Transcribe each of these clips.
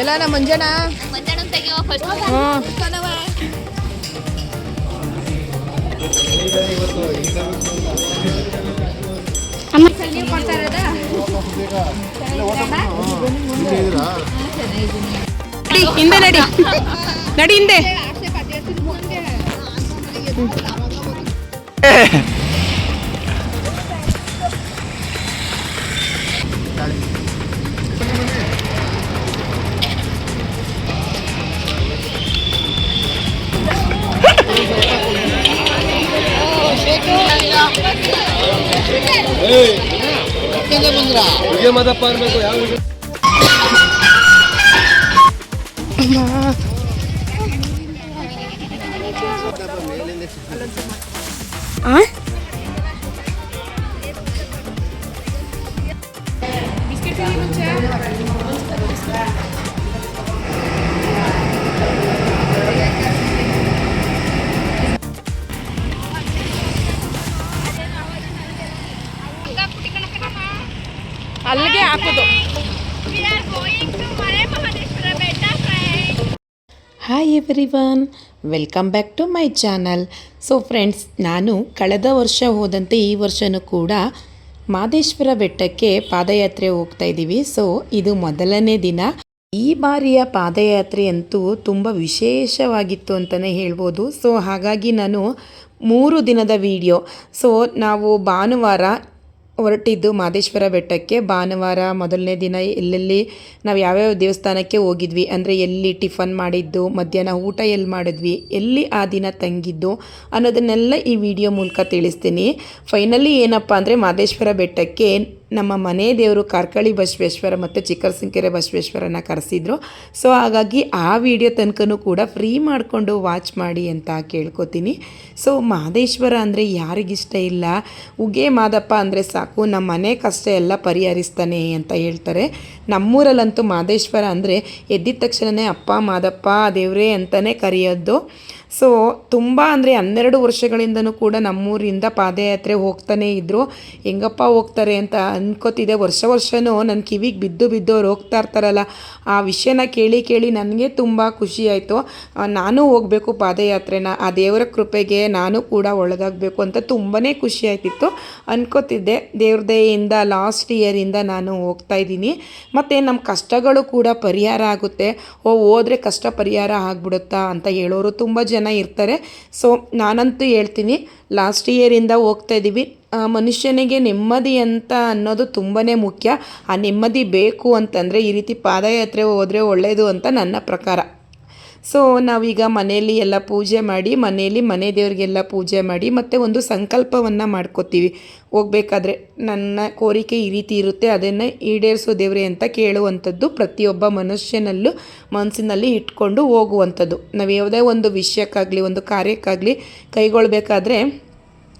ಎಲ್ಲ ನಮ್ಮ ಮಂಜಣ್ಣ ಮಂಜಾನ ನಡಿ ನಡಿ. ಹಿಂದೆ. ನಡಿ ನಡಿ ಹಿಂದೆ ಹುಡುಗಿ ಮಾದಪ್ಪ ಅನ್ಬೇಕು ಯಾವ ಹುಡುಗಿ ಆ ಅಲ್ಲಿಗೆ ಹಾಕೋದು. Hi everyone welcome back to my channel so friends ನಾನು ಕಳೆದ ವರ್ಷ ಹೋದಂತೆ ಈ ವರ್ಷವೂ ಕೂಡ ಮಾದೇಶ್ವರ ಬೆಟ್ಟಕ್ಕೆ ಪಾದಯಾತ್ರೆ ಹೋಗ್ತಾ ಇದ್ದೀವಿ. ಸೊ ಇದು ಮೊದಲನೇ ದಿನ. ಈ ಬಾರಿಯ ಪಾದಯಾತ್ರೆ ಅಂತೂ ತುಂಬ ವಿಶೇಷವಾಗಿತ್ತು ಅಂತಲೇ ಹೇಳ್ಬೋದು. ಸೊ ಹಾಗಾಗಿ ನಾನು ಮೂರು ದಿನದ ವಿಡಿಯೋ ಸೊ ನಾವು ಭಾನುವಾರ ಹೊರಟಿದ್ದು ಮಾದೇಶ್ವರ ಬೆಟ್ಟಕ್ಕೆ. ಭಾನುವಾರ ಮೊದಲನೇ ದಿನ ಎಲ್ಲೆಲ್ಲಿ ನಾವು ಯಾವ್ಯಾವ ದೇವಸ್ಥಾನಕ್ಕೆ ಹೋಗಿದ್ವಿ, ಅಂದರೆ ಎಲ್ಲಿ ಟಿಫನ್ ಮಾಡಿದ್ದು, ಮಧ್ಯಾಹ್ನ ಊಟ ಎಲ್ಲಿ ಮಾಡಿದ್ವಿ, ಎಲ್ಲಿ ಆ ದಿನ ತಂಗಿದ್ದು ಅನ್ನೋದನ್ನೆಲ್ಲ ಈ ವಿಡಿಯೋ ಮೂಲಕ ತಿಳಿಸ್ತೀನಿ. ಫೈನಲಿ ಏನಪ್ಪ ಅಂದರೆ ಮಾದೇಶ್ವರ ಬೆಟ್ಟಕ್ಕೆ ನಮ್ಮ ಮನೆ ದೇವರು ಕಾರ್ಕಳಿ ಬಸವೇಶ್ವರ ಮತ್ತು ಚಿಕ್ಕರಸಿಂಕೆರೆ ಬಸವೇಶ್ವರನ ಕರೆಸಿದ್ರು. ಸೊ ಹಾಗಾಗಿ ಆ ವಿಡಿಯೋ ತನಕನೂ ಕೂಡ ಫ್ರೀ ಮಾಡಿಕೊಂಡು ವಾಚ್ ಮಾಡಿ ಅಂತ ಕೇಳ್ಕೊತೀನಿ. ಸೊ ಮಾದೇಶ್ವರ ಅಂದರೆ ಯಾರಿಗಿಷ್ಟ ಇಲ್ಲ? ಉಗೆ ಮಾದಪ್ಪ ಅಂದರೆ ಸಾಕು, ನಮ್ಮ ಮನೆ ಕಷ್ಟ ಎಲ್ಲ ಪರಿಹರಿಸ್ತಾನೆ ಅಂತ ಹೇಳ್ತಾರೆ. ನಮ್ಮೂರಲ್ಲಂತೂ ಮಾದೇಶ್ವರ ಅಂದರೆ ಎದ್ದಿದ ತಕ್ಷಣವೇ ಅಪ್ಪ ಮಾದಪ್ಪ ದೇವರೇ ಅಂತಲೇ ಕರೆಯೋದು. ಸೊ ತುಂಬ ಅಂದರೆ ಹನ್ನೆರಡು ವರ್ಷಗಳಿಂದನೂ ಕೂಡ ನಮ್ಮೂರಿಂದ ಪಾದಯಾತ್ರೆ ಹೋಗ್ತಾನೇ ಇದ್ದರು ಹೆಂಗಪ್ಪ ಹೋಗ್ತಾರೆ ಅಂತ ಅನ್ಕೋತಿದ್ದೆ ವರ್ಷ ವರ್ಷವೂ ನನ್ನ ಕಿವಿಗೆ ಬಿದ್ದು ಬಿದ್ದು ಅವ್ರು ಹೋಗ್ತಾ ಇರ್ತಾರಲ್ಲ, ಆ ವಿಷಯನ ಕೇಳಿ ಕೇಳಿ ನನಗೆ ತುಂಬ ಖುಷಿ ಆಯಿತು. ನಾನು ಹೋಗಬೇಕು ಪಾದಯಾತ್ರೆನ, ಆ ದೇವರ ಕೃಪೆಗೆ ನಾನು ಕೂಡ ಒಳಗಾಗಬೇಕು ಅಂತ ತುಂಬಾ ಖುಷಿ ಆಯ್ತಿತ್ತು ಅನ್ಕೋತಿದ್ದೆ. ದೇವ್ರ ದಯೆಯಿಂದ ಲಾಸ್ಟ್ ಇಯರಿಂದ ನಾನು ಹೋಗ್ತಾ ಇದ್ದೀನಿ. ಮತ್ತು ನಮ್ಮ ಕಷ್ಟಗಳು ಕೂಡ ಪರಿಹಾರ ಆಗುತ್ತೆ. ಓ, ಹೋದರೆ ಕಷ್ಟ ಪರಿಹಾರ ಆಗ್ಬಿಡುತ್ತಾ ಅಂತ ಹೇಳೋರು ತುಂಬ ಜನ ಇರ್ತಾರೆ. ಸೊ ನಾನಂತೂ ಹೇಳ್ತೀನಿ ಲಾಸ್ಟ್ ಇಯರಿಂದ ಹೋಗ್ತಾ ಇದ್ದೀವಿ ಮನುಷ್ಯನಿಗೆ ನೆಮ್ಮದಿ ಅಂತ ಅನ್ನೋದು ತುಂಬಾ ಮುಖ್ಯ. ಆ, ನೆಮ್ಮದಿ ಬೇಕು ಅಂತಂದರೆ ಈ ರೀತಿ ಪಾದಯಾತ್ರೆ ಹೋದರೆ ಒಳ್ಳೆಯದು ಅಂತ ನನ್ನ ಪ್ರಕಾರ. ಸೊ ನಾವೀಗ ಮನೆಯಲ್ಲಿ ಎಲ್ಲ ಪೂಜೆ ಮಾಡಿ, ಮನೆಯಲ್ಲಿ ಮನೆ ದೇವರಿಗೆಲ್ಲ ಪೂಜೆ ಮಾಡಿ, ಮತ್ತು ಒಂದು ಸಂಕಲ್ಪವನ್ನು ಮಾಡ್ಕೋತೀವಿ. ಹೋಗ್ಬೇಕಾದ್ರೆ ನನ್ನ ಕೋರಿಕೆ ಈ ರೀತಿ ಇರುತ್ತೆ, ಅದನ್ನು ಈಡೇರಿಸೋ ದೇವ್ರೆ ಅಂತ ಕೇಳುವಂಥದ್ದು ಪ್ರತಿಯೊಬ್ಬ ಮನುಷ್ಯನಲ್ಲೂ ಮನಸ್ಸಿನಲ್ಲಿ ಇಟ್ಕೊಂಡು ಹೋಗುವಂಥದ್ದು. ನಾವು ಯಾವುದೇ ಒಂದು ವಿಷಯಕ್ಕಾಗಲಿ, ಒಂದು ಕಾರ್ಯಕ್ಕಾಗಲಿ ಕೈಗೊಳ್ಬೇಕಾದ್ರೆ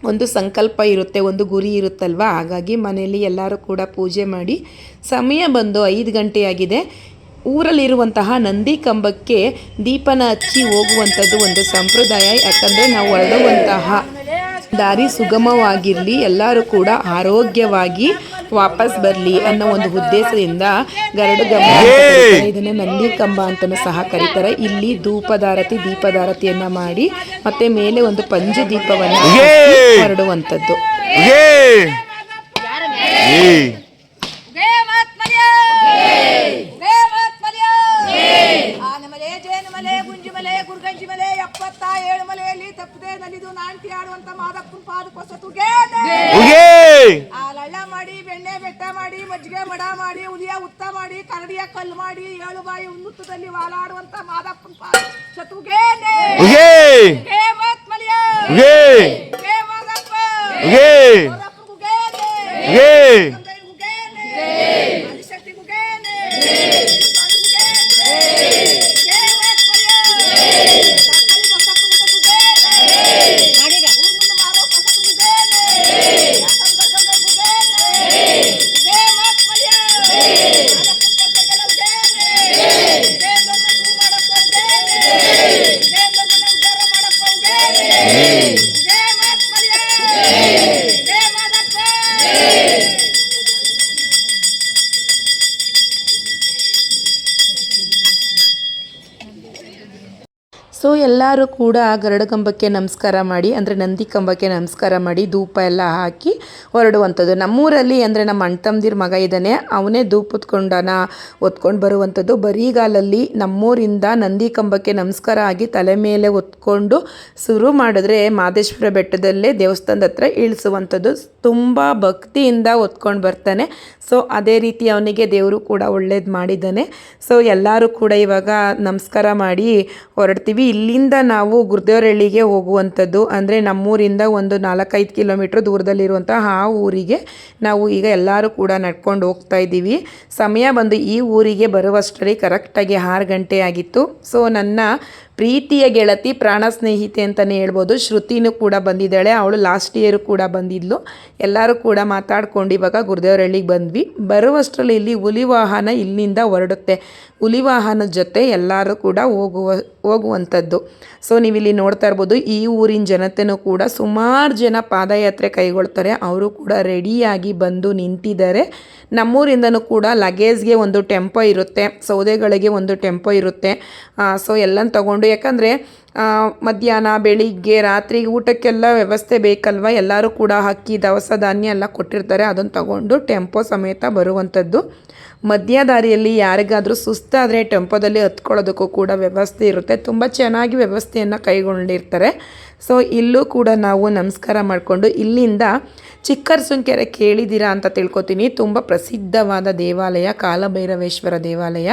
ಒಂದು ಸಂಕಲ್ಪ ಇರುತ್ತೆ, ಒಂದು ಗುರಿ ಇರುತ್ತಲ್ವ? ಹಾಗಾಗಿ ಮನೆಯಲ್ಲಿ ಎಲ್ಲರೂ ಕೂಡ ಪೂಜೆ ಮಾಡಿ, ಸಮಯ ಬಂದು ಐದು ಗಂಟೆಯಾಗಿದೆ ಊರಲ್ಲಿರುವಂತಹ ನಂದಿ ಕಂಬಕ್ಕೆ ದೀಪನ ಹಚ್ಚಿ ಹೋಗುವಂಥದ್ದು ಒಂದು ಸಂಪ್ರದಾಯ. ಯಾಕಂದರೆ ನಾವು ಹೊರಡುವಂತಹ ದಾರಿ ಸುಗಮವಾಗಿರಲಿ ಎಲ್ಲರೂ ಕೂಡ ಆರೋಗ್ಯವಾಗಿ ವಾಪಸ್ ಬರಲಿ ಅನ್ನೋ ಒಂದು ಉದ್ದೇಶದಿಂದ ಗರಡು ಗಂಬ ಇದನ್ನೇ ನಂದಿ ಕಂಬ ಅಂತಲೂ ಸಹ ಕರೀತಾರೆ. ಇಲ್ಲಿ ಧೂಪದಾರತಿ ದೀಪದಾರತಿಯನ್ನು ಮಾಡಿ ಮತ್ತೆ ಮೇಲೆ ಒಂದು ಪಂಜು ದೀಪವನ್ನು ಹೊರಡುವಂಥದ್ದು. ಆನಮಲೆ ಜೇನುಮಲೆ ಗುಂಜಿಮಲೆ ಗುರ್ಗಂಜಿಮಲೆ ಎಪ್ಪತ್ತ ಏಳು ಮಲೆಯಲ್ಲಿ ತಪ್ಪದೆ ನಲಿದು ನಾಂಟಿ ಆಡುವಂತ ಮಾದಪ್ಪನ ಆ ಲಳ್ಳ ಮಾಡಿ ಬೆಣ್ಣೆ ಬೆಟ್ಟ ಮಾಡಿ ಮಜ್ಜಿಗೆ ಮಡ ಮಾಡಿ ಉಲಿಯ ಉತ್ತ ಮಾಡಿ ಕರಡಿಯ ಕಲ್ಲು ಮಾಡಿ ಏಳು ಬಾಯಿ ಉನ್ನುತ್ತದಲ್ಲಿ ವಾಲಾಡುವಂತ ಮಾದಪ್ಪನ ಪಾದ ಸತುಗೇನೆ ಹೇ ಮತ್ ಮಲಿಯ. ಗೇ ಮಾದಪ್ಪ. ಎಲ್ಲರೂ ಕೂಡ ಗರುಡ ಕಂಬಕ್ಕೆ ನಮಸ್ಕಾರ ಮಾಡಿ, ಅಂದರೆ ನಂದಿ ಕಂಬಕ್ಕೆ ನಮಸ್ಕಾರ ಮಾಡಿ ಧೂಪ ಎಲ್ಲ ಹಾಕಿ ಹೊರಡುವಂಥದ್ದು. ನಮ್ಮೂರಲ್ಲಿ ಅಂದರೆ ನಮ್ಮ ಅಣ್ಣ ತಮ್ಮದಿರ ಮಗ ಇದ್ದಾನೆ, ಅವನೇ ಧೂಪ ಹೊತ್ಕೊಂಡನ ಹೊತ್ಕೊಂಡು ಬರುವಂಥದ್ದು. ಬರಿಗಾಲಲ್ಲಿ ನಮ್ಮೂರಿಂದ ನಂದಿ ಕಂಬಕ್ಕೆ ನಮಸ್ಕಾರ ಆಗಿ ತಲೆ ಮೇಲೆ ಹೊತ್ಕೊಂಡು ಶುರು ಮಾಡಿದ್ರೆ ಮಾದೇಶ್ವರ ಬೆಟ್ಟದಲ್ಲೇ ದೇವಸ್ಥಾನದ ಹತ್ರ ಇಳಿಸುವಂಥದ್ದು. ತುಂಬ ಭಕ್ತಿಯಿಂದ ಹೊತ್ಕೊಂಡು ಬರ್ತಾನೆ. ಸೊ ಅದೇ ರೀತಿ ಅವನಿಗೆ ದೇವರು ಕೂಡ ಒಳ್ಳೇದು ಮಾಡಿದ್ದಾನೆ. ಸೊ ಎಲ್ಲರೂ ಕೂಡ ಇವಾಗ ನಮಸ್ಕಾರ ಮಾಡಿ ಹೊರಡ್ತೀವಿ. ಇಲ್ಲಿಂದ ನಾವು ಗುರುದೇವರಹಳ್ಳಿಗೆ ಹೋಗುವಂಥದ್ದು, ಅಂದರೆ ನಮ್ಮೂರಿಂದ ಒಂದು ನಾಲ್ಕೈದು ಕಿಲೋಮೀಟ್ರ್ ದೂರದಲ್ಲಿರುವಂತಹ ಆ ಊರಿಗೆ ನಾವು ಈಗ ಎಲ್ಲರೂ ಕೂಡ ನಡ್ಕೊಂಡು ಹೋಗ್ತಾ ಇದ್ದೀವಿ. ಸಮಯ ಬಂದು ಈ ಊರಿಗೆ ಬರುವಷ್ಟರಲ್ಲಿ ಕರೆಕ್ಟಾಗಿ ಆರು ಗಂಟೆ ಆಗಿತ್ತು. ಸೊ ನನ್ನ ಪ್ರೀತಿಯ ಗೆಳತಿ ಪ್ರಾಣ ಸ್ನೇಹಿತೆ ಅಂತಲೇ ಹೇಳ್ಬೋದು. ಶ್ರುತಿನೂ ಕೂಡ ಬಂದಿದ್ದಾಳೆ. ಅವಳು ಲಾಸ್ಟ್ ಇಯರು ಕೂಡ ಬಂದಿದ್ಲು. ಎಲ್ಲರೂ ಕೂಡ ಮಾತಾಡ್ಕೊಂಡು ಇವಾಗ ಗುರುದೇವರಳ್ಳಿಗೆ ಬಂದ್ವಿ. ಬರುವಷ್ಟರಲ್ಲಿ ಇಲ್ಲಿ ಹುಲಿ ವಾಹನ ಇಲ್ಲಿಂದ ಹೊರಡುತ್ತೆ. ಹುಲಿ ವಾಹನದ ಜೊತೆ ಎಲ್ಲರೂ ಕೂಡ ಹೋಗುವ, ಹೋಗುವಂಥದ್ದು. ಸೊ ನೀವಿಲ್ಲಿ ನೋಡ್ತಾ ಇರ್ಬೋದು, ಈ ಊರಿನ ಜನತೆನೂ ಕೂಡ ಸುಮಾರು ಜನ ಪಾದಯಾತ್ರೆ ಕೈಗೊಳ್ತಾರೆ. ಅವರು ಕೂಡ ರೆಡಿಯಾಗಿ ಬಂದು ನಿಂತಿದ್ದಾರೆ. ನಮ್ಮೂರಿಂದನೂ ಕೂಡ ಲಗೇಜ್ಗೆ ಒಂದು ಟೆಂಪೋ ಇರುತ್ತೆ. ಸೌದೆಗಳಿಗೆ ಒಂದು ಟೆಂಪೋ ಇರುತ್ತೆ. ಸೊ ಎಲ್ಲ ತಗೊಂಡು ಯಾಕಂದರೆ ಮಧ್ಯಾಹ್ನ, ಬೆಳಿಗ್ಗೆ, ರಾತ್ರಿ ಊಟಕ್ಕೆಲ್ಲ ವ್ಯವಸ್ಥೆ ಬೇಕಲ್ವ? ಎಲ್ಲರೂ ಕೂಡ ಅಕ್ಕಿ, ದವಸ, ಧಾನ್ಯ ಎಲ್ಲ ಕೊಟ್ಟಿರ್ತಾರೆ. ಅದನ್ನು ತಗೊಂಡು ಟೆಂಪೋ ಸಮೇತ ಬರುವಂಥದ್ದು. ಮಧ್ಯ ದಾರಿಯಲ್ಲಿ ಯಾರಿಗಾದರೂ ಸುಸ್ತಾದರೆ ಟೆಂಪೋದಲ್ಲಿ ಹತ್ಕೊಳ್ಳೋದಕ್ಕೂ ಕೂಡ ವ್ಯವಸ್ಥೆ ಇರುತ್ತೆ. ತುಂಬ ಚೆನ್ನಾಗಿ ವ್ಯವಸ್ಥೆಯನ್ನು ಕೈಗೊಂಡಿರ್ತಾರೆ. ಸೊ, ಇಲ್ಲೂ ಕೂಡ ನಾವು ನಮಸ್ಕಾರ ಮಾಡಿಕೊಂಡು ಇಲ್ಲಿಂದ ಚಿಕ್ಕರ್ಸುಂಕೆರೆ ಕೇಳಿದ್ದೀರಾ ಅಂತ ತಿಳ್ಕೊತೀನಿ. ತುಂಬ ಪ್ರಸಿದ್ಧವಾದ ದೇವಾಲಯ, ಕಾಲಭೈರವೇಶ್ವರ ದೇವಾಲಯ.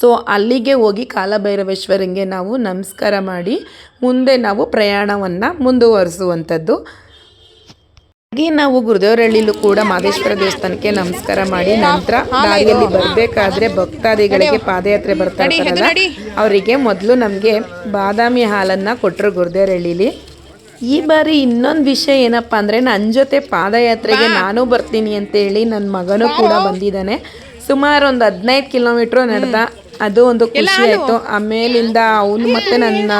ಸೊ ಅಲ್ಲಿಗೆ ಹೋಗಿ ಕಾಲಭೈರವೇಶ್ವರಂಗೆ ನಾವು ನಮಸ್ಕಾರ ಮಾಡಿ ಮುಂದೆ ನಾವು ಪ್ರಯಾಣವನ್ನು ಮುಂದುವರಿಸುವಂಥದ್ದು. ಹಾಗೆ ನಾವು ಗುರುದೇವರಹಳ್ಳಿಲೂ ಕೂಡ ಮಾದೇಶ್ವರ ದೇವಸ್ಥಾನಕ್ಕೆ ನಮಸ್ಕಾರ ಮಾಡಿ ನಂತರ ದಾರಿಯಲ್ಲಿ ಬರಬೇಕಾದ್ರೆ ಭಕ್ತಾದಿಗಳಿಗೆ ಪಾದಯಾತ್ರೆ ಬರ್ತಾ ಇರ್ತಾರಲ್ಲ ಅವರಿಗೆ ಮೊದಲು ನಮಗೆ ಬಾದಾಮಿ ಹಾಲನ್ನು ಕೊಟ್ಟರು ಗುರುದೇವರಹಳ್ಳಿಲಿ ಈ ಬಾರಿ ಇನ್ನೊಂದು ವಿಷಯ ಏನಪ್ಪ ಅಂದರೆ ನನ್ನ ಜೊತೆ ಪಾದಯಾತ್ರೆಗೆ ನಾನು ಬರ್ತೀನಿ ಅಂತೇಳಿ ನನ್ನ ಮಗನೂ ಕೂಡ ಬಂದಿದ್ದಾನೆ. ಸುಮಾರು ಒಂದು ಹದಿನೈದು ಕಿಲೋಮೀಟ್ರ್ ನಡೆದ ಅದು ಒಂದು ಖುಷಿ ಆಯಿತು. ಆಮೇಲಿಂದ ಅವನು ಮತ್ತು ನನ್ನ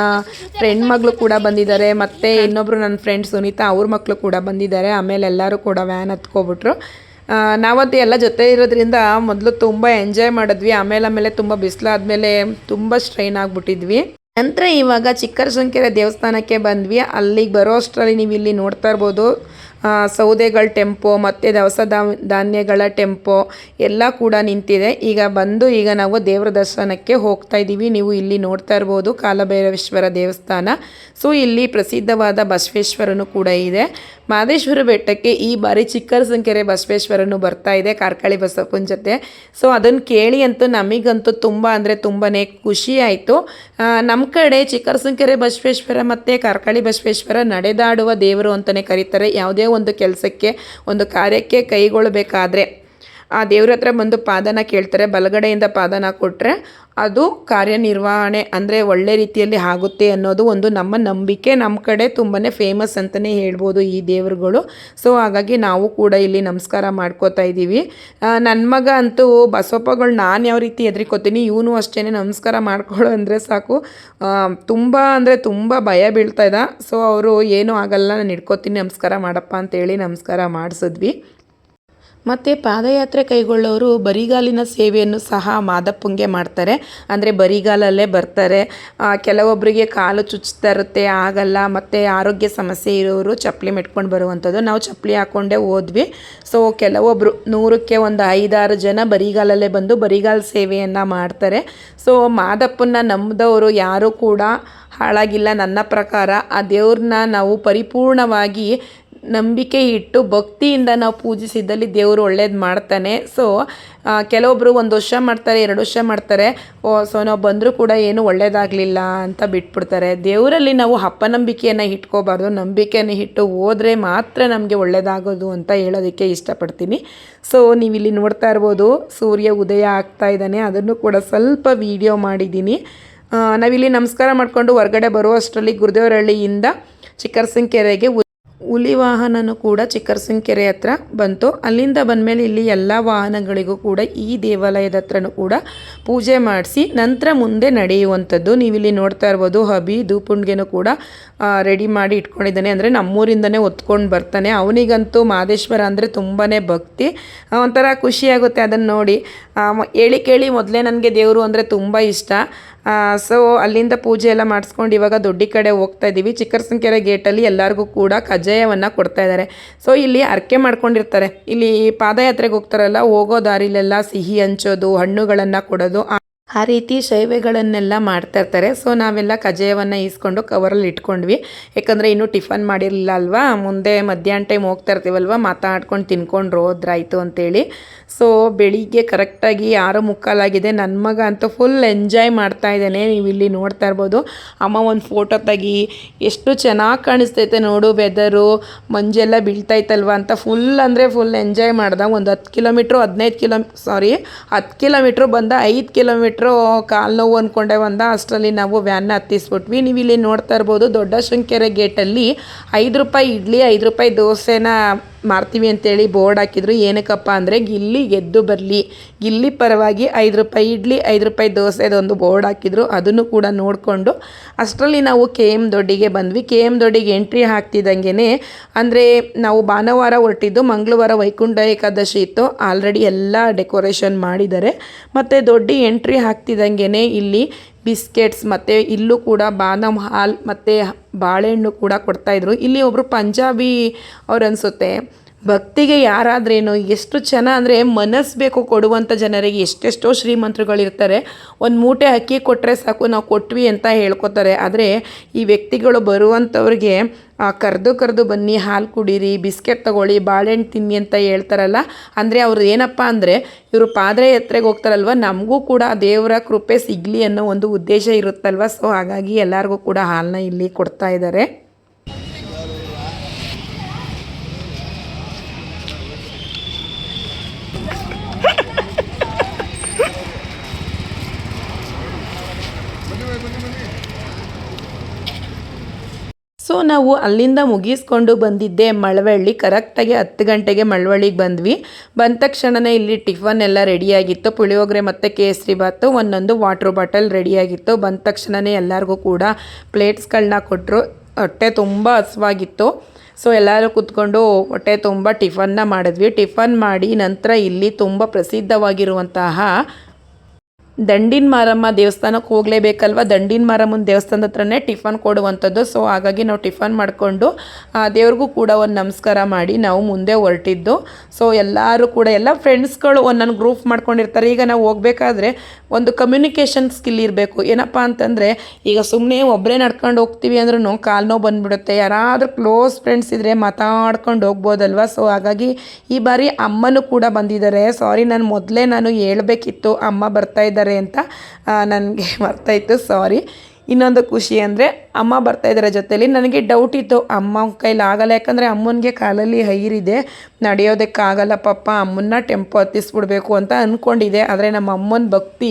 ಫ್ರೆಂಡ್ ಮಗಳು ಕೂಡ ಬಂದಿದ್ದಾರೆ. ಮತ್ತು ಇನ್ನೊಬ್ರು ನನ್ನ ಫ್ರೆಂಡ್ ಸುನೀತಾ ಅವ್ರ ಮಕ್ಕಳು ಕೂಡ ಬಂದಿದ್ದಾರೆ. ಆಮೇಲೆ ಎಲ್ಲರೂ ಕೂಡ ವ್ಯಾನ್ ಹತ್ಕೊಬಿಟ್ರು. ನಾವತ್ತು ನಾವಂತೂ ಎಲ್ಲ ಜೊತೆ ಇರೋದ್ರಿಂದ ಮೊದಲು ತುಂಬ ಎಂಜಾಯ್ ಮಾಡಿದ್ವಿ. ಆಮೇಲೆ ಆಮೇಲೆ ತುಂಬ ಬಿಸಿಲಾದ್ಮೇಲೆ ತುಂಬ ಸ್ಟ್ರೈನ್ ಆಗಿಬಿಟ್ಟಿದ್ವಿ. ನಂತರ ಇವಾಗ ಚಿಕ್ಕರಸಂಕೆರೆ ದೇವಸ್ಥಾನಕ್ಕೆ ಬಂದ್ವಿ. ಅಲ್ಲಿಗೆ ಬರೋ ಅಷ್ಟರಲ್ಲಿ ನೀವು ಇಲ್ಲಿ ನೋಡ್ತಾ ಇರ್ಬೋದು. ಸೌದೆಗಳ ಟೆಂಪೋ, ಮತ್ತು ದವಸ ಧಾನ್ಯಗಳ ಟೆಂಪೋ ಎಲ್ಲ ಕೂಡ ನಿಂತಿದೆ. ಈಗ ಬಂದು ಈಗ ನಾವು ದೇವರ ದರ್ಶನಕ್ಕೆ ಹೋಗ್ತಾ ಇದ್ದೀವಿ. ನೀವು ಇಲ್ಲಿ ನೋಡ್ತಾ ಇರ್ಬೋದು ಕಾಲಭೈರವೇಶ್ವರ ದೇವಸ್ಥಾನ. ಸೊ ಇಲ್ಲಿ ಪ್ರಸಿದ್ಧವಾದ ಬಸವೇಶ್ವರನು ಕೂಡ ಇದೆ. ಮಾದೇಶ್ವರ ಬೆಟ್ಟಕ್ಕೆ ಈ ಬಾರಿ ಚಿಕ್ಕರಸಂಕೆರೆ ಬಸವೇಶ್ವರನು ಬರ್ತಾ ಇದೆ, ಕಾರ್ಕಳಿ ಬಸಪ್ಪನ ಜೊತೆ. ಸೊ ಅದನ್ನು ಕೇಳಿ ಅಂತೂ ನಮಗಂತೂ ತುಂಬ ಅಂದರೆ ತುಂಬಾ ಖುಷಿ ಆಯಿತು. ನಮ್ಮ ಕಡೆ ಚಿಕ್ಕರಸಂಕೆರೆ ಬಸವೇಶ್ವರ ಮತ್ತು ಕಾರ್ಕಳಿ ಬಸವೇಶ್ವರ ನಡೆದಾಡುವ ದೇವರು ಅಂತಲೇ ಕರೀತಾರೆ. ಯಾವುದೇ ಒಂದು ಕೆಲಸಕ್ಕೆ, ಒಂದು ಕಾರ್ಯಕ್ಕೆ ಕೈಗೊಳ್ಳಬೇಕಾದ್ರೆ ಆ ದೇವ್ರ ಹತ್ರ ಬಂದು ಪಾದನ ಕೇಳ್ತಾರೆ, ಬಲಗಡೆಯಿಂದ ಪಾದನ ಕೊಟ್ಟರೆ ಅದು ಕಾರ್ಯನಿರ್ವಹಣೆ ಅಂದರೆ ಒಳ್ಳೆ ರೀತಿಯಲ್ಲಿ ಆಗುತ್ತೆ ಅನ್ನೋದು ಒಂದು ನಮ್ಮ ನಂಬಿಕೆ. ನಮ್ಮ ಕಡೆ ತುಂಬಾ ಫೇಮಸ್ ಅಂತಲೇ ಹೇಳ್ಬೋದು ಈ ದೇವರುಗಳು. ಸೊ ಹಾಗಾಗಿ ನಾವು ಕೂಡ ಇಲ್ಲಿ ನಮಸ್ಕಾರ ಮಾಡ್ಕೋತಾ ಇದ್ದೀವಿ. ನನ್ನ ಮಗ ಅಂತೂ ಬಸವಪ್ಪಗಳು ನಾನು ಯಾವ ರೀತಿ ಎದ್ರಿಕೋತೀನಿ ಇವನು ಅಷ್ಟೇ ನಮಸ್ಕಾರ ಮಾಡ್ಕೊಳ್ಳೋ ಅಂದರೆ ಸಾಕು. ತುಂಬ ಅಂದರೆ ತುಂಬ ಭಯ ಬೀಳ್ತಾ ಇದ್ದ ಸೊ ಅವರು, ಏನೂ ಆಗಲ್ಲ, ನಾನು ಇಟ್ಕೋತೀನಿ ನಮಸ್ಕಾರ ಮಾಡಪ್ಪ ಅಂತೇಳಿ ನಮಸ್ಕಾರ ಮಾಡಿಸಿದ್ವಿ. ಮತ್ತು ಪಾದಯಾತ್ರೆ ಕೈಗೊಳ್ಳೋರು ಬರಿಗಾಲಿನ ಸೇವೆಯನ್ನು ಸಹ ಮಾದಪ್ಪಂಗೆ ಮಾಡ್ತಾರೆ. ಅಂದರೆ ಬರಿಗಾಲಲ್ಲೇ ಬರ್ತಾರೆ. ಕೆಲವೊಬ್ಬರಿಗೆ ಕಾಲು ಚುಚ್ತಾ ಇರುತ್ತೆ, ಆಗಲ್ಲ, ಮತ್ತು ಆರೋಗ್ಯ ಸಮಸ್ಯೆ ಇರೋರು ಚಪ್ಪಲಿ ಮೆಟ್ಕೊಂಡು ಬರುವಂಥದ್ದು. ನಾವು ಚಪ್ಪಲಿ ಹಾಕ್ಕೊಂಡೇ ಹೋದ್ವಿ. ಸೊ ಕೆಲವೊಬ್ಬರು ನೂರಕ್ಕೆ ಒಂದು ಐದಾರು ಜನ ಬರಿಗಾಲಲ್ಲೇ ಬಂದು ಬರಿಗಾಲ ಸೇವೆಯನ್ನು ಮಾಡ್ತಾರೆ. ಸೊ ಮಾದಪ್ಪನ ನಂಬಿದವರು ಯಾರೂ ಕೂಡ ಹಾಳಾಗಿಲ್ಲ ನನ್ನ ಪ್ರಕಾರ. ಆ ದೇವ್ರನ್ನ ನಾವು ಪರಿಪೂರ್ಣವಾಗಿ ನಂಬಿಕೆ ಇಟ್ಟು ಭಕ್ತಿಯಿಂದ ನಾವು ಪೂಜಿಸಿದ್ದಲ್ಲಿ ದೇವರು ಒಳ್ಳೇದು ಮಾಡ್ತಾನೆ. ಸೊ ಕೆಲವೊಬ್ಬರು ಒಂದು ವರ್ಷ ಮಾಡ್ತಾರೆ, ಎರಡು ವರ್ಷ ಮಾಡ್ತಾರೆ. ಓ ಸೊ ನಾವು ಬಂದರೂ ಕೂಡ ಏನು ಒಳ್ಳೇದಾಗಲಿಲ್ಲ ಅಂತ ಬಿಟ್ಬಿಡ್ತಾರೆ. ದೇವರಲ್ಲಿ ನಾವು ಅಪನಂಬಿಕೆಯನ್ನು ಇಟ್ಕೋಬಾರ್ದು, ನಂಬಿಕೆಯನ್ನು ಇಟ್ಟು ಹೋದರೆ ಮಾತ್ರ ನಮಗೆ ಒಳ್ಳೇದಾಗೋದು ಅಂತ ಹೇಳೋದಕ್ಕೆ ಇಷ್ಟಪಡ್ತೀನಿ. ಸೊ ನೀವಿಲ್ಲಿ ನೋಡ್ತಾ ಇರ್ಬೋದು, ಸೂರ್ಯ ಉದಯ ಆಗ್ತಾ ಇದ್ದಾನೆ. ಅದನ್ನು ಕೂಡ ಸ್ವಲ್ಪ ವಿಡಿಯೋ ಮಾಡಿದ್ದೀನಿ. ನಾವಿಲ್ಲಿ ನಮಸ್ಕಾರ ಮಾಡಿಕೊಂಡು ಹೊರಗಡೆ ಬರುವಷ್ಟರಲ್ಲಿ ಗುರುದೇವರಹಳ್ಳಿಯಿಂದ ಚಿಕ್ಕರಸಂಕೆರೆಗೆ ಹುಲಿ ವಾಹನನೂ ಕೂಡ ಚಿಕ್ಕರಸಂಕೆರೆ ಹತ್ರ ಬಂತು. ಅಲ್ಲಿಂದ ಬಂದಮೇಲೆ ಇಲ್ಲಿ ಎಲ್ಲ ವಾಹನಗಳಿಗೂ ಕೂಡ ಈ ದೇವಾಲಯದ ಹತ್ರನೂ ಕೂಡ ಪೂಜೆ ಮಾಡಿಸಿ ನಂತರ ಮುಂದೆ ನಡೆಯುವಂಥದ್ದು. ನೀವಿಲ್ಲಿ ನೋಡ್ತಾ ಇರ್ಬೋದು, ಹಬಿ ಧೂಪುಂಡ್ಗೆನೂ ಕೂಡ ರೆಡಿ ಮಾಡಿ ಇಟ್ಕೊಂಡಿದ್ದಾನೆ. ಅಂದರೆ ನಮ್ಮೂರಿಂದನೇ ಹೊತ್ಕೊಂಡು ಬರ್ತಾನೆ. ಅವನಿಗಂತೂ ಮಾದೇಶ್ವರ ಅಂದರೆ ತುಂಬಾ ಭಕ್ತಿ. ಒಂಥರ ಖುಷಿಯಾಗುತ್ತೆ ಅದನ್ನು ನೋಡಿ. ಹೇಳಿ ಕೇಳಿ ಮೊದಲೇ ನನಗೆ ದೇವರು ಅಂದರೆ ತುಂಬ ಇಷ್ಟ. ಸೊ ಅಲ್ಲಿಂದ ಪೂಜೆ ಎಲ್ಲ ಮಾಡಿಸ್ಕೊಂಡು ಇವಾಗ ದೊಡ್ಡಿ ಕಡೆ ಹೋಗ್ತಾ ಇದ್ದೀವಿ. ಚಿಕ್ಕರ್ಸಂಕೆರೆ ಗೇಟಲ್ಲಿ ಎಲ್ಲರಿಗೂ ಕೂಡ ಕಜ್ಜಾಯವನ್ನು ಕೊಡ್ತಾ ಇದ್ದಾರೆ. ಸೊ ಇಲ್ಲಿ ಅರ್ಕೆ ಮಾಡ್ಕೊಂಡಿರ್ತಾರೆ. ಇಲ್ಲಿ ಪಾದಯಾತ್ರೆಗೆ ಹೋಗ್ತಾರಲ್ಲ, ಹೋಗೋ ದಾರಿಲೆಲ್ಲ ಸಿಹಿ ಹಂಚೋದು, ಹಣ್ಣುಗಳನ್ನು ಕೊಡೋದು ಆ- ರೀತಿ ಶೈವೆಗಳನ್ನೆಲ್ಲ ಮಾಡ್ತಾ ಇರ್ತಾರೆ. ಸೊ ನಾವೆಲ್ಲ ಕಜ್ಜಾಯವನ್ನು ಈಸ್ಕೊಂಡು ಕವರಲ್ಲಿ ಇಟ್ಕೊಂಡ್ವಿ. ಯಾಕಂದರೆ ಇನ್ನೂ ಟಿಫನ್ ಮಾಡಿರಲಿಲ್ಲ ಅಲ್ವಾ? ಮುಂದೆ ಮಧ್ಯಾಹ್ನ ಟೈಮ್ ಹೋಗ್ತಾ ಇರ್ತೀವಲ್ವ? ಮಾತಾಡ್ಕೊಂಡು ತಿನ್ಕೊಂಡು ಹೋದ್ರಾಯ್ತು ಅಂತೇಳಿ. ಸೊ ಬೆಳಿಗ್ಗೆ ಕರೆಕ್ಟಾಗಿ ಆರು ಮುಕ್ಕಾಲಾಗಿದೆ ನನ್ನ ಮಗ ಅಂತೂ ಫುಲ್ ಎಂಜಾಯ್ ಮಾಡ್ತಾ ಇದ್ದಾನೆ. ನೀವು ಇಲ್ಲಿ ನೋಡ್ತಾ ಇರ್ಬೋದು. ಅಮ್ಮ ಒಂದು ಫೋಟೋ ತೆಗಿ. ಎಷ್ಟು ಚೆನ್ನಾಗಿ ಕಾಣಿಸ್ತೈತೆ ನೋಡು ವೆದರು ಮಂಜೆಲ್ಲ ಬೀಳ್ತಾಯ್ತಲ್ವ ಅಂತ ಫುಲ್ ಅಂದರೆ ಫುಲ್ ಎಂಜಾಯ್ ಮಾಡ್ದ. ಒಂದು ಹತ್ತು ಕಿಲೋಮೀಟ್ರು ಹದಿನೈದು ಕಿಲೋ ಸಾರಿ ಹತ್ತು ಕಿಲೋಮೀಟ್ರು ಬಂದ ಐದು ಕಿಲೋಮೀಟ್ರು ಕಾಲು ನೋವು ಅಂದ್ಕೊಂಡೆ ಒಂದ, ಅಷ್ಟರಲ್ಲಿ ನಾವು ವ್ಯಾನ್ನ ಹತ್ತಿಸ್ಬಿಟ್ವಿ. ನೀವು ಇಲ್ಲಿ ನೋಡ್ತಾ ಇರ್ಬೋದು ದೊಡ್ಡ ಶೃಂಗೇರಿ ಗೇಟಲ್ಲಿ ಐದು ರೂಪಾಯಿ ಇಡ್ಲಿ, ಐದು ರೂಪಾಯಿ ದೋಸೆನ ಮಾರ್ತೀವಿ ಅಂತೇಳಿ ಬೋರ್ಡ್ ಹಾಕಿದ್ರು. ಏನಕ್ಕಪ್ಪ ಅಂದರೆ ಗಿಲ್ಲಿ ಗೆದ್ದು ಬರಲಿ. ಗಿಲ್ಲಿ ಪರವಾಗಿ ಐದು ರೂಪಾಯಿ ಇಡ್ಲಿ, ಐದು ರೂಪಾಯಿ ದೋಸೆದೊಂದು ಬೋರ್ಡ್ ಹಾಕಿದ್ರು. ಅದನ್ನು ಕೂಡ ನೋಡಿಕೊಂಡು ಅಷ್ಟರಲ್ಲಿ ನಾವು ಕೆ ಎಂ ದೊಡ್ಡಿಗೆ ಬಂದ್ವಿ. ಕೆ ಎಂ ದೊಡ್ಡಿಗೆ ಎಂಟ್ರಿ ಹಾಕ್ತಿದ್ದಂಗೆ ಅಂದರೆ ನಾವು ಭಾನುವಾರ ಹೊರಟಿದ್ದು ಮಂಗಳವಾರ ವೈಕುಂಠ ಏಕಾದಶಿ ಇತ್ತು. ಆಲ್ರೆಡಿ ಎಲ್ಲ ಡೆಕೋರೇಷನ್ ಮಾಡಿದ್ದಾರೆ. ಮತ್ತು ದೊಡ್ಡಿ ಎಂಟ್ರಿ ಹಾಕ್ತಿದ್ದಂಗೆ ಇಲ್ಲಿ ಬಿಸ್ಕೆಟ್ಸ್ ಮತ್ತು ಇಲ್ಲೂ ಕೂಡ ಬಾದಾಮ್ ಹಾಲ್ ಮತ್ತು ಬಾಳೆಹಣ್ಣು ಕೂಡ ಕೊಡ್ತಾಯಿದ್ರು ಇಲ್ಲಿ ಒಬ್ಬರು ಪಂಜಾಬಿ ಅವ್ರು ಅನಿಸುತ್ತೆ. ಭಕ್ತಿಗೆ ಯಾರಾದ್ರೇನು ಎಷ್ಟು ಜನ ಅಂದರೆ ಮನಸ್ಸು ಬೇಕು ಕೊಡುವಂಥ ಜನರಿಗೆ ಎಷ್ಟೆಷ್ಟೋ ಶ್ರೀಮಂತರುಗಳಿರ್ತಾರೆ. ಒಂದು ಮೂಟೆ ಅಕ್ಕಿ ಕೊಟ್ಟರೆ ಸಾಕು, ನಾವು ಕೊಟ್ವಿ ಅಂತ ಹೇಳ್ಕೊತಾರೆ. ಆದರೆ ಈ ವ್ಯಕ್ತಿಗಳು ಬರುವಂಥವ್ರಿಗೆ ಕರೆದು ಕರೆದು ಬನ್ನಿ, ಹಾಲು ಕುಡೀರಿ, ಬಿಸ್ಕೆಟ್ ತಗೊಳ್ಳಿ, ಬಾಳೆಹಣ್ಣು ತಿನ್ನಿ ಅಂತ ಹೇಳ್ತಾರಲ್ಲ, ಅಂದರೆ ಅವ್ರು ಏನಪ್ಪ ಅಂದರೆ ಇವರು ಪಾದಯಾತ್ರೆಗೆ ಹೋಗ್ತಾರಲ್ವ? ನಮಗೂ ಕೂಡ ದೇವರ ಕೃಪೆ ಸಿಗಲಿ ಅನ್ನೋ ಒಂದು ಉದ್ದೇಶ ಇರುತ್ತಲ್ವ? ಸೊ ಹಾಗಾಗಿ ಎಲ್ಲರಿಗೂ ಕೂಡ ಹಾಲನ್ನ ಇಲ್ಲಿ ಕೊಡ್ತಾ ಇದ್ದಾರೆ ಸೊ ನಾವು ಅಲ್ಲಿಂದ ಮುಗಿಸ್ಕೊಂಡು ಬಂದಿದ್ದೆ ಮಳವಳ್ಳಿ. ಕರೆಕ್ಟಾಗಿ ಹತ್ತು ಗಂಟೆಗೆ ಮಳವಳ್ಳಿಗೆ ಬಂದ್ವಿ. ಬಂದ ತಕ್ಷಣವೇ ಇಲ್ಲಿ ಟಿಫನ್ ಎಲ್ಲ ರೆಡಿಯಾಗಿತ್ತು ಪುಳಿಯೋಗರೆ ಮತ್ತು ಕೇಸರಿ ಬಾತು ಒಂದೊಂದು ವಾಟ್ರ್ ಬಾಟಲ್ ರೆಡಿಯಾಗಿತ್ತು ಬಂದ ತಕ್ಷಣವೇ ಎಲ್ಲರಿಗೂ ಕೂಡ ಪ್ಲೇಟ್ಸ್ಗಳನ್ನ ಕೊಟ್ಟರು ಹೊಟ್ಟೆ ತುಂಬ ಹಸುವಾಗಿತ್ತು. ಸೊ ಎಲ್ಲರೂ ಕೂತ್ಕೊಂಡು ಹೊಟ್ಟೆ ತುಂಬ ಟಿಫನ್ನ ಮಾಡಿದ್ವಿ. ಟಿಫನ್ ಮಾಡಿ ನಂತರ ಇಲ್ಲಿ ತುಂಬ ಪ್ರಸಿದ್ಧವಾಗಿರುವಂತಹ ದಂಡಿನ ಮಾರಮ್ಮ ದೇವಸ್ಥಾನಕ್ಕೆ ಹೋಗಲೇಬೇಕಲ್ವ? ದಂಡಿನ ಮಾರಮ್ಮನ ದೇವಸ್ಥಾನದ ಹತ್ರನೇ ಟಿಫನ್ ಕೊಡುವಂಥದ್ದು. ಸೊ ಹಾಗಾಗಿ ನಾವು ಟಿಫನ್ ಮಾಡಿಕೊಂಡು ದೇವ್ರಿಗೂ ಕೂಡ ಒಂದು ನಮಸ್ಕಾರ ಮಾಡಿ ನಾವು ಮುಂದೆ ಹೊರಟಿದ್ದು. ಸೊ ಎಲ್ಲರೂ ಕೂಡ, ಎಲ್ಲ ಫ್ರೆಂಡ್ಸ್ಗಳು ಒಂದೊಂದು ಗ್ರೂಪ್ ಮಾಡ್ಕೊಂಡಿರ್ತಾರೆ. ಈಗ ನಾವು ಹೋಗಬೇಕಾದ್ರೆ ಒಂದು ಕಮ್ಯುನಿಕೇಷನ್ ಸ್ಕಿಲ್ ಇರಬೇಕು. ಏನಪ್ಪ ಅಂತಂದರೆ, ಈಗ ಸುಮ್ಮನೆ ಒಬ್ಬರೇ ನಡ್ಕೊಂಡು ಹೋಗ್ತೀವಿ ಅಂದ್ರೂ ಕಾಲು ನೋವು ಬಂದುಬಿಡುತ್ತೆ. ಯಾರಾದರೂ ಕ್ಲೋಸ್ ಫ್ರೆಂಡ್ಸ್ ಇದ್ದರೆ ಮಾತಾಡ್ಕೊಂಡು ಹೋಗ್ಬೋದಲ್ವ? ಸೊ ಹಾಗಾಗಿ ಈ ಬಾರಿ ಅಮ್ಮನೂ ಕೂಡ ಬಂದಿದ್ದಾರೆ. ಸಾರಿ ನಾನು ಮೊದಲೇ ನಾನು ಹೇಳಬೇಕಿತ್ತು. ಅಮ್ಮ ಬರ್ತಾ ಇದ್ದಾರೆ. ಅಂತ ನನಗೆ ಮರ್ತಾಯಿತ್ತು ಸಾರಿ ಇನ್ನೊಂದು ಖುಷಿ ಅಂದರೆ, ಅಮ್ಮ ಬರ್ತಾ ಇದ್ದಾರೆ ಜೊತೆಲಿ. ನನಗೆ ಡೌಟ್ ಇತ್ತು, ಅಮ್ಮ ಕೈಲಿ ಆಗಲ್ಲ. ಯಾಕಂದರೆ ಅಮ್ಮನಿಗೆ ಕಾಲಲ್ಲಿ ಹೈರಿದೆ ನಡೆಯೋದಕ್ಕಾಗಲ್ಲ ಪಾಪ, ಅಮ್ಮನ್ನ ಟೆಂಪೋ ಹತ್ತಿಸ್ಬಿಡ್ಬೇಕು ಅಂತ ಅಂದ್ಕೊಂಡಿದೆ ಆದರೆ ನಮ್ಮ ಅಮ್ಮನ ಭಕ್ತಿ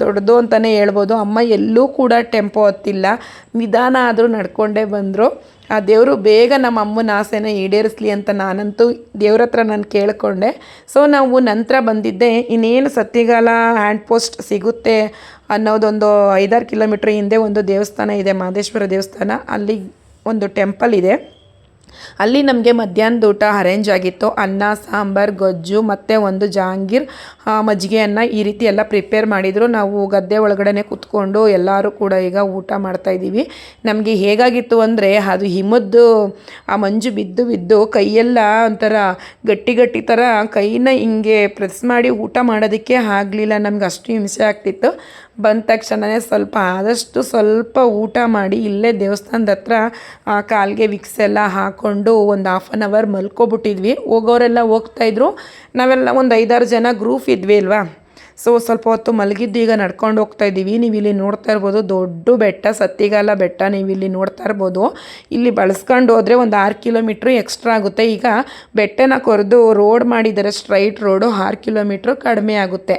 ದೊಡ್ಡದು ಅಂತಲೇ ಹೇಳ್ಬೋದು. ಅಮ್ಮ ಎಲ್ಲೂ ಕೂಡ ಟೆಂಪೋ ಹತ್ತಿಲ್ಲ. ನಿಧಾನ ಆದರೂ ನಡ್ಕೊಂಡೇ ಬಂದರು. ಆ ದೇವರು ಬೇಗ ನಮ್ಮ ಅಮ್ಮನ ಆಸೆನ ಈಡೇರಿಸ್ಲಿ ಅಂತ ನಾನಂತೂ ದೇವ್ರ ಹತ್ರ ನಾನು ಕೇಳಿಕೊಂಡೆ. ಸೊ ನಾವು ನಂತರ ಬಂದಿದ್ದೆ, ಇನ್ನೇನು ಸತ್ತಿಗಾಲ ಹ್ಯಾಂಡ್ ಪೋಸ್ಟ್ ಸಿಗುತ್ತೆ ಅನ್ನೋದೊಂದು ಐದಾರು ಕಿಲೋಮೀಟ್ರ್ ಹಿಂದೆ ಒಂದು ದೇವಸ್ಥಾನ ಇದೆ ಮಹದೇಶ್ವರ ದೇವಸ್ಥಾನ. ಅಲ್ಲಿ ಒಂದು ಟೆಂಪಲ್ ಇದೆ. ಅಲ್ಲಿ ನಮಗೆ ಮಧ್ಯಾಹ್ನದ ಊಟ ಅರೇಂಜ್ ಆಗಿತ್ತು. ಅನ್ನ ಸಾಂಬಾರು ಗೊಜ್ಜು ಮತ್ತು ಒಂದು ಜಹಾಂಗೀರ್ ಆ, ಮಜ್ಜಿಗೆ ಅನ್ನ ಈ ರೀತಿ ಎಲ್ಲ ಪ್ರಿಪೇರ್ ಮಾಡಿದರು. ನಾವು ಗದ್ದೆ ಒಳಗಡೆ ಕೂತ್ಕೊಂಡು ಎಲ್ಲರೂ ಕೂಡ ಈಗ ಊಟ ಮಾಡ್ತಾ ಇದ್ದೀವಿ. ನಮಗೆ ಹೇಗಾಗಿತ್ತು ಅಂದರೆ ಅದು ಹಿಮದ್ದು ಆ ಮಂಜು ಬಿದ್ದು ಬಿದ್ದು ಕೈಯೆಲ್ಲ ಒಂಥರ ಗಟ್ಟಿ ಗಟ್ಟಿ ಥರ ಕೈನ ಹಿಂಗೆ ಪ್ರೆಸ್ ಮಾಡಿ ಊಟ ಮಾಡೋದಕ್ಕೆ ಆಗಲಿಲ್ಲ. ನಮ್ಗೆ ಅಷ್ಟು ಹಿಂಸೆ ಆಗ್ತಿತ್ತು. ಬಂದ ತಕ್ಷಣವೇ ಸ್ವಲ್ಪ ಆದಷ್ಟು ಸ್ವಲ್ಪ ಊಟ ಮಾಡಿ ಇಲ್ಲೇ ದೇವಸ್ಥಾನದ ಹತ್ರ ಆ, ಕಾಲಿಗೆ ವಿಕ್ಸ್ ಎಲ್ಲ ಹಾಕ್ಕೊಂಡು ಒಂದು ಹಾಫ್ ಆನ್ ಅವರ್ ಮಲ್ಕೊಬಿಟ್ಟಿದ್ವಿ. ಹೋಗೋರೆಲ್ಲ ಹೋಗ್ತಾಯಿದ್ರು ನಾವೆಲ್ಲ ಒಂದು ಐದಾರು ಜನ ಗ್ರೂಪ್ ಇದ್ವಿ ಅಲ್ವಾ? ಸೊ ಸ್ವಲ್ಪ ಹೊತ್ತು ಮಲಗಿದ್ದು ಈಗ ನಡ್ಕೊಂಡು ಹೋಗ್ತಾ ಇದ್ದೀವಿ. ನೀವು ಇಲ್ಲಿ ನೋಡ್ತಾ ಇರ್ಬೋದು, ದೊಡ್ಡ ಬೆಟ್ಟ, ಸತ್ತಿಗಾಲ ಬೆಟ್ಟ ನೀವು ಇಲ್ಲಿ ನೋಡ್ತಾ ಇರ್ಬೋದು. ಇಲ್ಲಿ ಬಳಸ್ಕೊಂಡು ಹೋದರೆ ಒಂದು ಆರು ಕಿಲೋಮೀಟ್ರ್ ಎಕ್ಸ್ಟ್ರಾ ಆಗುತ್ತೆ. ಈಗ ಬೆಟ್ಟನ ಕೊರೆದು ರೋಡ್ ಮಾಡಿದರೆ ಸ್ಟ್ರೈಟ್ ರೋಡು ಆರು ಕಿಲೋಮೀಟ್ರ್ ಕಡಿಮೆ ಆಗುತ್ತೆ.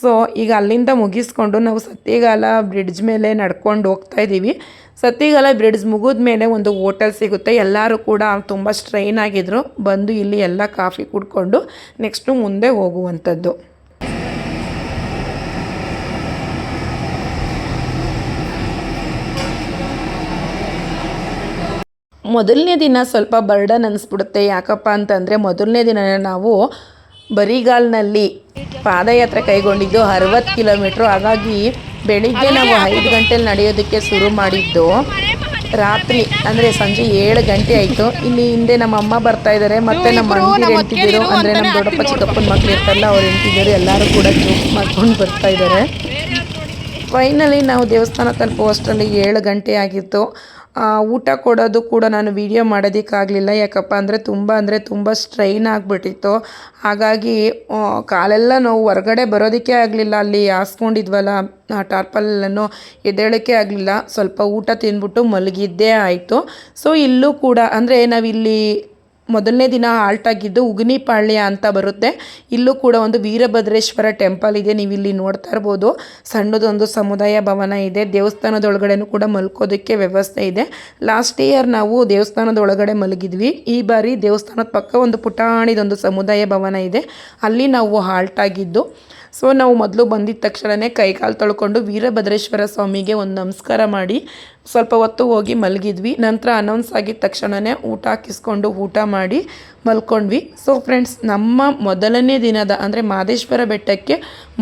ಸೊ ಈಗ ಅಲ್ಲಿಂದ ಮುಗಿಸ್ಕೊಂಡು ನಾವು ಸತ್ತಿಗಾಲ ಬ್ರಿಡ್ಜ್ ಮೇಲೆ ನಡ್ಕೊಂಡು ಹೋಗ್ತಾ ಇದ್ದೀವಿ. ಸತ್ತಿಗಾಲ ಬ್ರಿಡ್ಜ್ ಮುಗಿದ ಮೇಲೆ ಒಂದು ಹೋಟೆಲ್ ಸಿಗುತ್ತೆ. ಎಲ್ಲರೂ ಕೂಡ ತುಂಬ ಸ್ಟ್ರೈನ್ ಆಗಿದ್ರು. ಬಂದು ಇಲ್ಲಿ ಎಲ್ಲ ಕಾಫಿ ಕುಡ್ಕೊಂಡು ನೆಕ್ಸ್ಟು ಮುಂದೆ ಹೋಗುವಂಥದ್ದು. ಮೊದಲನೇ ದಿನ ಸ್ವಲ್ಪ ಬರ್ಡನ್ ಅನಿಸ್ಬಿಡುತ್ತೆ. ಯಾಕಪ್ಪ ಅಂತಂದರೆ ಮೊದಲನೇ ದಿನ ನಾವು ಬರಿಗಾಲ್ನಲ್ಲಿ ಪಾದಯಾತ್ರೆ ಕೈಗೊಂಡಿದ್ದು ಅರವತ್ತು ಕಿಲೋಮೀಟ್ರು. ಹಾಗಾಗಿ ಬೆಳಿಗ್ಗೆ ನಾವು ಐದು ಗಂಟೆಲಿ ನಡೆಯೋದಕ್ಕೆ ಶುರು ಮಾಡಿದ್ದು. ರಾತ್ರಿ ಅಂದರೆ ಸಂಜೆ ಏಳು ಗಂಟೆ ಆಯಿತು. ಇಲ್ಲಿ ಹಿಂದೆ ನಮ್ಮ ಅಮ್ಮ ಬರ್ತಾ ಇದ್ದಾರೆ. ಮತ್ತು ನಮ್ಮ ಅಣ್ಣ ಹೆಂಡ್ತಿದ್ರು. ಅಂದರೆ ನಮ್ಮ ದೊಡ್ಡಪ್ಪ ಚಿಕ್ಕಪ್ಪನ ಮಕ್ಳು ಇರ್ತಾರಲ್ಲ ಅವ್ರು ಹೆಂಡ್ತಿದ್ರು. ಎಲ್ಲರೂ ಕೂಡ ಜೋಕ್ ಮಾಡ್ಕೊಂಡು ಬರ್ತಾ ಇದ್ದಾರೆ. ಫೈನಲಿ ನಾವು ದೇವಸ್ಥಾನ ತಲುಪುವಷ್ಟರಲ್ಲಿ ಏಳು ಗಂಟೆ ಆಗಿತ್ತು. ಊಟ ಕೊಡೋದು ಕೂಡ ನಾನು ವಿಡಿಯೋ ಮಾಡೋದಕ್ಕಾಗಲಿಲ್ಲ. ಯಾಕಪ್ಪ ಅಂದರೆ ತುಂಬ ಅಂದರೆ ತುಂಬ ಸ್ಟ್ರೈನ್ ಆಗಿಬಿಟ್ಟಿತ್ತು. ಹಾಗಾಗಿ ಕಾಲೆಲ್ಲ ನೋವು ಹೊರಗಡೆ ಬರೋದಕ್ಕೆ ಆಗಲಿಲ್ಲ. ಅಲ್ಲಿ ಹಾಸ್ಕೊಂಡಿದ್ವಲ್ಲ ಟಾರ್ಪಲನ್ನು ಎದ್ದೇಳೋಕ್ಕೆ ಆಗಲಿಲ್ಲ. ಸ್ವಲ್ಪ ಊಟ ತಿಂದ್ಬಿಟ್ಟು ಮಲಗಿದ್ದೇ ಆಯಿತು. ಸೊ ಇಲ್ಲೂ ಕೂಡ ಅಂದರೆ ನಾವಿಲ್ಲಿ ಮೊದಲನೇ ದಿನ ಹಾಲ್ಟ್ ಆಗಿದ್ದು ಉಗ್ನಿಪಾಳ್ಯ ಅಂತ ಬರುತ್ತೆ. ಇಲ್ಲೂ ಕೂಡ ಒಂದು ವೀರಭದ್ರೇಶ್ವರ ಟೆಂಪಲ್ ಇದೆ ನೀವು ಇಲ್ಲಿ ನೋಡ್ತಾ ಇರ್ಬೋದು. ಸಣ್ಣದೊಂದು ಸಮುದಾಯ ಭವನ ಇದೆ. ದೇವಸ್ಥಾನದೊಳಗಡೆನೂ ಕೂಡ ಮಲ್ಕೋದಕ್ಕೆ ವ್ಯವಸ್ಥೆ ಇದೆ. ಲಾಸ್ಟ್ ಇಯರ್ ನಾವು ದೇವಸ್ಥಾನದ ಒಳಗಡೆ ಮಲಗಿದ್ವಿ. ಈ ಬಾರಿ ದೇವಸ್ಥಾನದ ಪಕ್ಕ ಒಂದು ಪುಟಾಣಿದೊಂದು ಸಮುದಾಯ ಭವನ ಇದೆ. ಅಲ್ಲಿ ನಾವು ಹಾಲ್ಟ್ ಆಗಿದ್ದು. ಸೊ ನಾವು ಮೊದಲು ಬಂದಿದ್ದ ತಕ್ಷಣವೇ ಕೈಕಾಲು ತೊಳ್ಕೊಂಡು ವೀರಭದ್ರೇಶ್ವರ ಸ್ವಾಮಿಗೆ ಒಂದು ನಮಸ್ಕಾರ ಮಾಡಿ ಸ್ವಲ್ಪ ಹೊತ್ತು ಹೋಗಿ ಮಲಗಿದ್ವಿ. ನಂತರ ಅನೌನ್ಸ್ ಆಗಿದ ತಕ್ಷಣವೇ ಊಟ ಹಾಕಿಸ್ಕೊಂಡು ಊಟ ಮಾಡಿ ಮಲ್ಕೊಂಡ್ವಿ. ಸೊ ಫ್ರೆಂಡ್ಸ್ ನಮ್ಮ ಮೊದಲನೇ ದಿನದ ಅಂದರೆ ಮಾದೇಶ್ವರ ಬೆಟ್ಟಕ್ಕೆ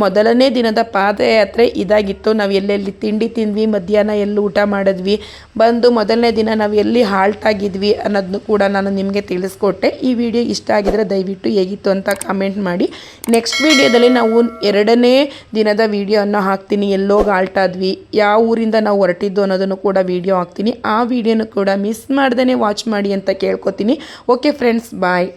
ಮೊದಲನೇ ದಿನದ ಪಾದಯಾತ್ರೆ ಇದಾಗಿತ್ತು. ನಾವು ಎಲ್ಲೆಲ್ಲಿ ತಿಂಡಿ ತಿಂದ್ವಿ, ಮಧ್ಯಾಹ್ನ ಎಲ್ಲಿ ಊಟ ಮಾಡಿದ್ವಿ, ಬಂದು ಮೊದಲನೇ ದಿನ ನಾವು ಎಲ್ಲಿ ಹಾಲ್ಟ್ ಆಗಿದ್ವಿ ಅನ್ನೋದನ್ನು ಕೂಡ ನಾನು ನಿಮಗೆ ತಿಳಿಸ್ಕೊಟ್ಟೆ. ಈ ವಿಡಿಯೋ ಇಷ್ಟ ಆಗಿದ್ರೆ ದಯವಿಟ್ಟು ಹೇಗಿತ್ತು ಅಂತ ಕಾಮೆಂಟ್ ಮಾಡಿ. ನೆಕ್ಸ್ಟ್ ವಿಡಿಯೋದಲ್ಲಿ ನಾವು ಎರಡನೇ ದಿನದ ವಿಡಿಯೋನ ಹಾಕ್ತೀನಿ. ಎಲ್ಲೋಗಿ ಹಾಲ್ಟ್ ಆದ್ವಿ. ಯಾವ ಊರಿಂದ ನಾವು ಹೊರಟಿದ್ದು ಅನ್ನೋದನ್ನು ಕೂಡ ವಿಡಿಯೋ ಹಾಕ್ತೀನಿ. ಆ ವಿಡಿಯೋನು ಕೂಡ ಮಿಸ್ ಮಾಡ್ದೇ ವಾಚ್ ಮಾಡಿ ಅಂತ ಕೇಳ್ಕೊತೀನಿ. Okay friends bye